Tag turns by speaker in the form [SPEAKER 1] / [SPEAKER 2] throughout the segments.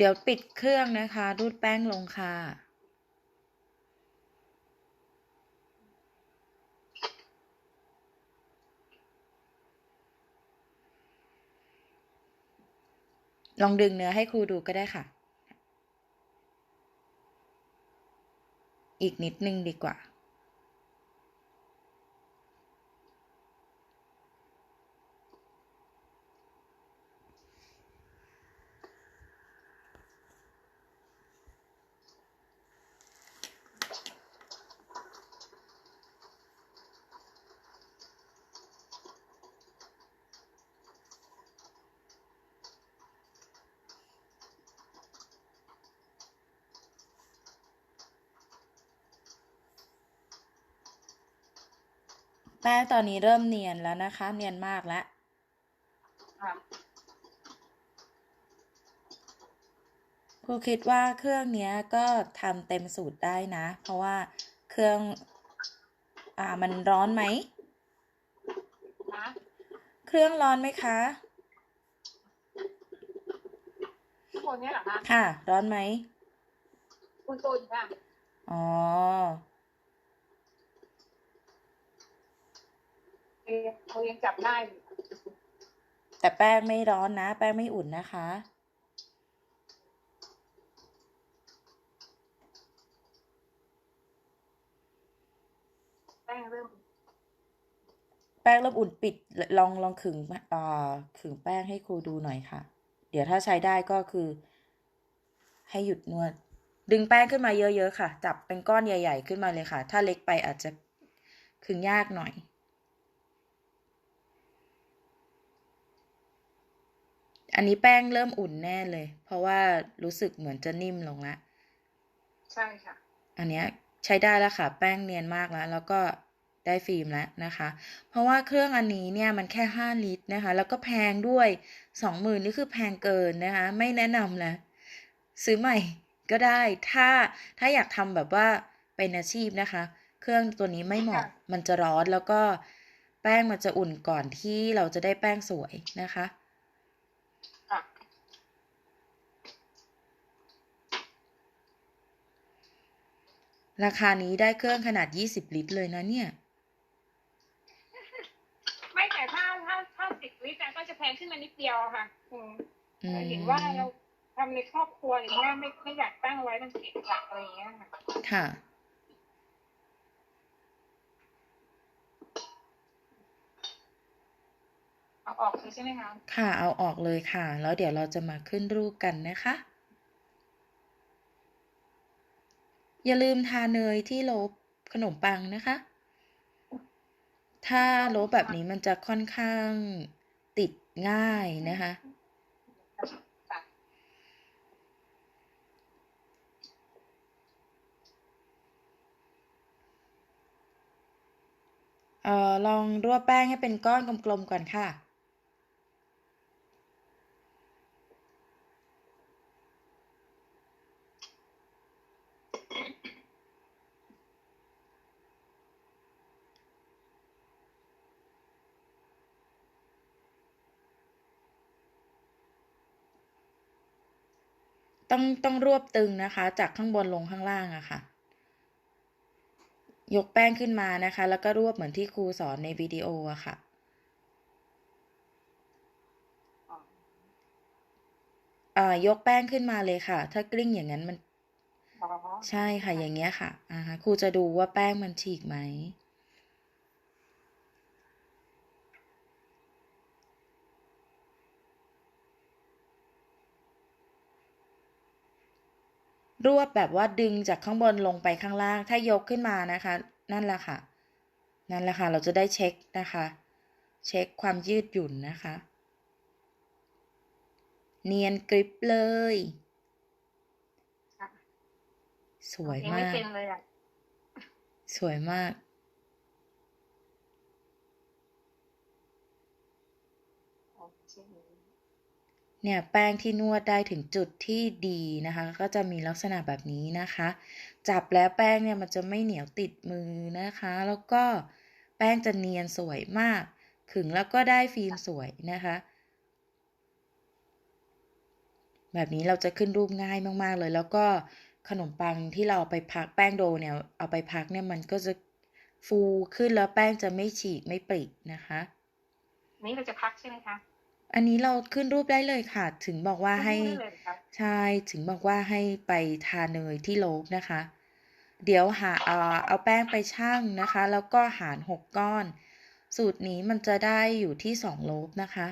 [SPEAKER 1] เดี๋ยวปิดเครื่องนะคะ รูดแป้งลงค่ะ ลองดึงเนื้อให้ครูดูก็ได้ค่ะ อีกนิดนึงดีกว่า แป้งตอนนี้เริ่มเนียนแล้วนะคะ เนียนมากแล้ว
[SPEAKER 2] ค่ะ
[SPEAKER 1] ครูคิดว่าเครื่องเนี้ยก็ทำเต็มสูตรได้นะ เพราะว่าเครื่อง อ่ามันร้อนไหม
[SPEAKER 2] นะ
[SPEAKER 1] เครื่องร้อนไหมคะ
[SPEAKER 2] ทุกคนเนี้ยเหรอคะ
[SPEAKER 1] ค่ะ ร้อนไหม
[SPEAKER 2] คุณตูนค่ะ
[SPEAKER 1] อ๋อ
[SPEAKER 2] เอเขายังจับได้อยู่
[SPEAKER 1] แต่แป้งไม่ร้อนนะ แป้งไม่อุ่นนะคะ
[SPEAKER 2] แป้งเริ่ม
[SPEAKER 1] แป้งเริ่มอุ่นปิดลองลองขึงเอ่อขึงแป้งให้ครูดูหน่อยค่ะ เดี๋ยวถ้าใช้ได้ก็คือ ให้หยุดนวด ดึงแป้งขึ้นมาเยอะๆค่ะ จับเป็นก้อนใหญ่ ๆ ขึ้นมาเลยค่ะ ถ้าเล็กไปอาจจะขึงยากหน่อย อันนี้แป้งเริ่มอุ่นแน่เลย เพราะว่ารู้สึกเหมือนจะนิ่มลงแล้ว
[SPEAKER 2] ใช่ค่ะ
[SPEAKER 1] อันเนี้ยใช้ได้แล้วค่ะ แป้งเนียนมากแล้ว แล้วก็ได้ฟิล์มแล้วนะคะ เพราะว่าเครื่องอันนี้เนี่ยมันแค่ 5 ลิตรนะคะ แล้วก็แพงด้วย 20,000นี่คือแพงเกินนะคะ ไม่แนะนำนะซื้อใหม่ก็ได้ถ้าถ้าอยากทำแบบว่าเป็นอาชีพนะคะ เครื่องตัวนี้ไม่เหมาะ
[SPEAKER 2] ค่ะ
[SPEAKER 1] มันจะร้อนแล้วก็แป้งมันจะอุ่นก่อนที่เราจะได้แป้งสวยนะคะ
[SPEAKER 2] ค่ะ
[SPEAKER 1] ราคานี้ได้เครื่องขนาด 20 ลิตรเลยนะเนี่ย
[SPEAKER 2] ไม่แต่ถ้าถ้าถ้าสิบลิตรอะก็จะแพงขึ้นมานิดเดียวอะค่ะ อืม
[SPEAKER 1] อืม
[SPEAKER 2] แต่เห็นว่าเราทำในครอบครัวอย่างเงี้ยไม่ไม่อยากตั้งไว้มันเสียหลักอะไรอย่างเงี้ยค่ะ
[SPEAKER 1] ค่ะ
[SPEAKER 2] เอาออกเลยใช่ไหมคะ
[SPEAKER 1] ค่ะ เอาออกเลยค่ะ แล้วเดี๋ยวเราจะมาขึ้นรูปกันนะคะ อย่าลืมทาเนยที่โลบขนมปังนะคะ ถ้าโลบแบบนี้มันจะค่อนข้างติดง่ายนะคะ
[SPEAKER 2] ค่ะ
[SPEAKER 1] เอ่อ ลองรวบแป้งให้เป็นก้อนกลมๆก่อนค่ะ ต้องต้องรวบตึงนะคะ จากข้างบนลงข้างล่างอะค่ะ ยกแป้งขึ้นมานะคะ แล้วก็รวบเหมือนที่ครูสอนในวิดีโออะค่ะ
[SPEAKER 2] อ๋อ
[SPEAKER 1] เอ่อยกแป้งขึ้นมาเลยค่ะ ถ้ากลิ้งอย่างนั้นมัน
[SPEAKER 2] อ๋อ
[SPEAKER 1] ใช่ค่ะอย่างเงี้ยค่ะอ่าฮะครูจะดูว่าแป้งมันฉีกไหม รวบแบบว่าดึงจากข้างบนลงไปข้างล่าง ถ้ายกขึ้นมานะคะ นั่นแหละค่ะ นั่นแหละค่ะ เราจะได้เช็คนะคะ เช็คความยืดหยุ่นนะคะ เนียนกริบเลย
[SPEAKER 2] ค่ะ
[SPEAKER 1] สวย
[SPEAKER 2] ยัง
[SPEAKER 1] มา
[SPEAKER 2] ไม่
[SPEAKER 1] ก
[SPEAKER 2] เป็นเลยอะ
[SPEAKER 1] สวยมาก
[SPEAKER 2] โอเค
[SPEAKER 1] เนี่ยแป้งที่นวดได้ถึงจุดที่ดีนะคะ ก็จะมีลักษณะแบบนี้นะคะ จับแล้วแป้งเนี่ยมันจะไม่เหนียวติดมือนะคะ แล้วก็แป้งจะเนียนสวยมาก ขึงแล้วก็ได้ฟิล์มสวยนะคะ แบบนี้เราจะขึ้นรูปง่ายมากๆเลย แล้วก็ขนมปังที่เราเอาไปพักแป้งโดเนี่ยเอาไปพักเนี่ยมันก็จะฟูขึ้นแล้วแป้งจะไม่ฉีกไม่ปรินะคะ
[SPEAKER 2] นี่เราจะพักใช่ไหมคะ
[SPEAKER 1] อันนี้เราขึ้นรูปได้เลยค่ะ ถึงบอกว่าให้
[SPEAKER 2] ขึ้นรูปได้เลยเหรอคะ
[SPEAKER 1] ใช่ถึงบอกว่าให้ไปทาเนยที่โลฟนะคะ เดี๋ยวหาอ่าเอาแป้งไปชั่งนะคะ แล้วก็หาร6ก้อน สูตรนี้มันจะได้อยู่ที่2โลฟนะคะ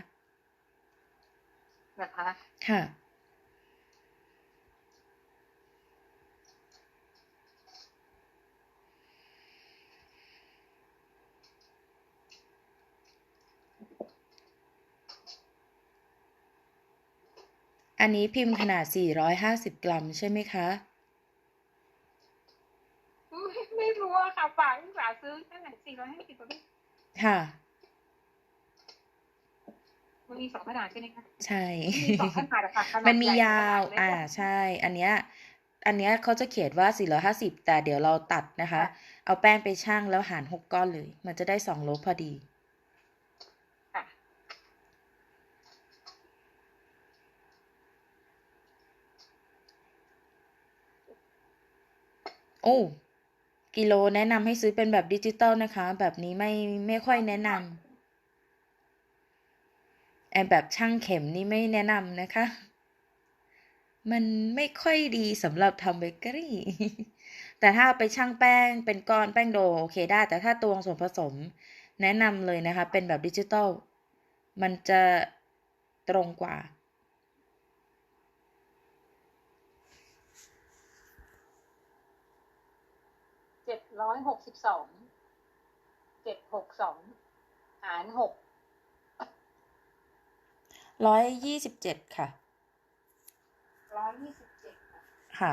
[SPEAKER 2] นะคะ
[SPEAKER 1] ค่ะ อันนี้พิมพ์ขนาด 450 กรัมใช่ไหมคะ
[SPEAKER 2] ไม่ไม่รู้อะค่ะฝากลูกสาวซื้อแค่ไหนสี่ร้อยห้าสิบกว่าบาท
[SPEAKER 1] ค่ะ
[SPEAKER 2] มันมีสองขนาดใช่ไหมคะ
[SPEAKER 1] ใช่
[SPEAKER 2] มีสองขนาดอะค่ะขนาด
[SPEAKER 1] มันมี
[SPEAKER 2] ใหญ่
[SPEAKER 1] ยาว
[SPEAKER 2] ขนดเล็ก
[SPEAKER 1] อ่า
[SPEAKER 2] อะ
[SPEAKER 1] ใช่ อันเนี้ย อันเนี้ยเขาจะเขียนว่า 450 แต่เดี๋ยวเราตัดนะคะ
[SPEAKER 2] ค่ะ
[SPEAKER 1] เอาแป้งไปชั่งแล้วหาร 6 ก้อนเลย มันจะได้ 2 โลพอดี อ้ กิโลแนะนำให้ซื้อเป็นแบบดิจิตอลนะคะ แบบนี้ไม่ไม่ค่อยแนะนำไอแบบช่างเข็มนี่ไม่แนะนำนะคะ มันไม่ค่อยดีสำหรับทำเบเกอรี่ แต่ถ้าไปชั่งแป้งเป็นก้อนแป้งโดโอเคได้ แต่ถ้าตวงส่วนผสม แนะนำเลยนะคะ เป็นแบบดิจิตอลมันจะตรงกว่า
[SPEAKER 2] เจ็ด ร้อยหกสิบสองเจ็ดหกสองหารหก
[SPEAKER 1] ร้อยยี่สิบเจ็ดค่ะ
[SPEAKER 2] ร้อยยี่สิบเจ็ด
[SPEAKER 1] ค่ะ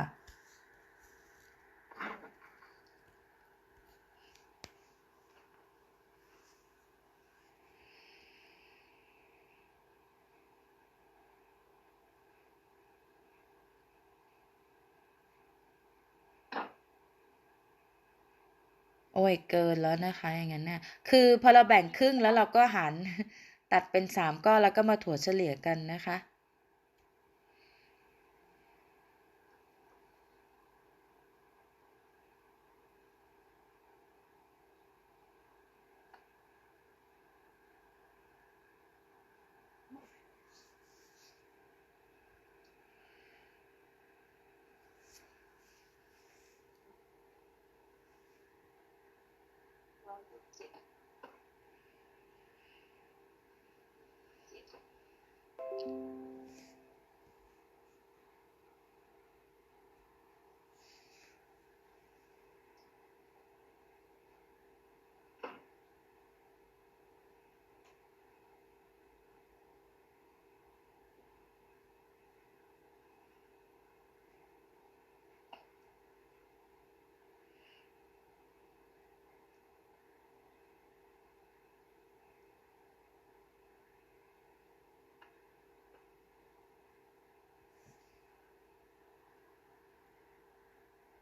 [SPEAKER 1] โอ้ยเกินแล้วนะคะ อย่างนั้นน่ะคือพอเราแบ่งครึ่งแล้วเราก็หันตัดเป็นสามก้อนแล้วก็มาถั่วเฉลี่ยกันนะคะ
[SPEAKER 2] ร้อ